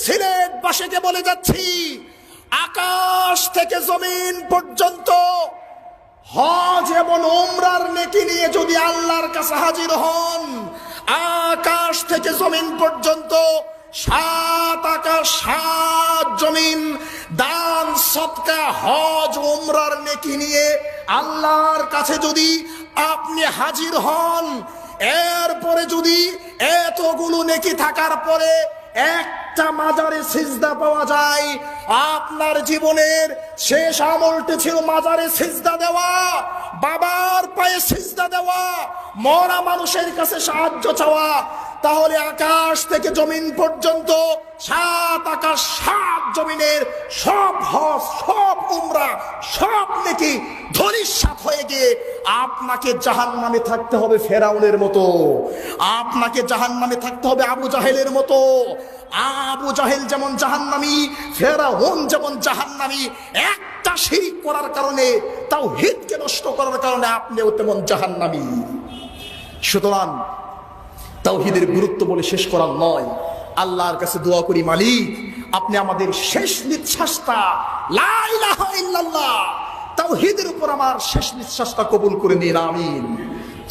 সিলেটবাসীকে বলে যাচ্ছি, আকাশ থেকে জমিন পর্যন্ত হজ এবং ওমরার নেকি নিয়ে যদি আল্লাহর কাছে হাজির হন, আকাশ থেকে জমিন পর্যন্ত সাত আকাশ, সাত জমিন দান, সৎকা, হজ ওমরার নেকি নিয়ে আল্লাহর কাছে যদি আপনি হাজির হন, এরপরে যদি এতগুলো নেকি থাকার পরে একটা মাজারে সিজদা পাওয়া যায়। আপনার জীবনের শেষ আমলটি ছিল মাজারে সিজদা দেওয়া। বাবার পায়ে সিজদা দেওয়া। মরা মানুষের কাছে সাহায্য চাওয়া। তাহলে আকাশ থেকে জমিন পর্যন্ত সাত আকাশ, সাত জমিনের সব হজ, সব উমরা, সব নাকি ধরিসাত হয়ে গিয়ে আপনাকে জাহান নামে থাকতে হবে ফেরাউনের মতো। আপনাকে জাহান নামে থাকতে হবে আবু জাহেলের মতো। আবু জাহেল যেমন জাহান্নামি, ফেরাউন যেমন জাহান্নামি, একটা শিরিক করার কারণে তাও হিতকে নষ্ট করার কারণে আপনিও তেমন জাহান্নামি। সুতরাং তাওহিদের গুরুত্ব বলে শেষ করার নয়। আল্লাহর কাছে দোয়া করি, মালিক, আপনি আমাদের শেষ নিঃশ্বাসটা, লা ইলাহা ইল্লাল্লাহ, তাওহিদের উপর আমার শেষ নিঃশ্বাসটা কবুল করে নিন, আমিন।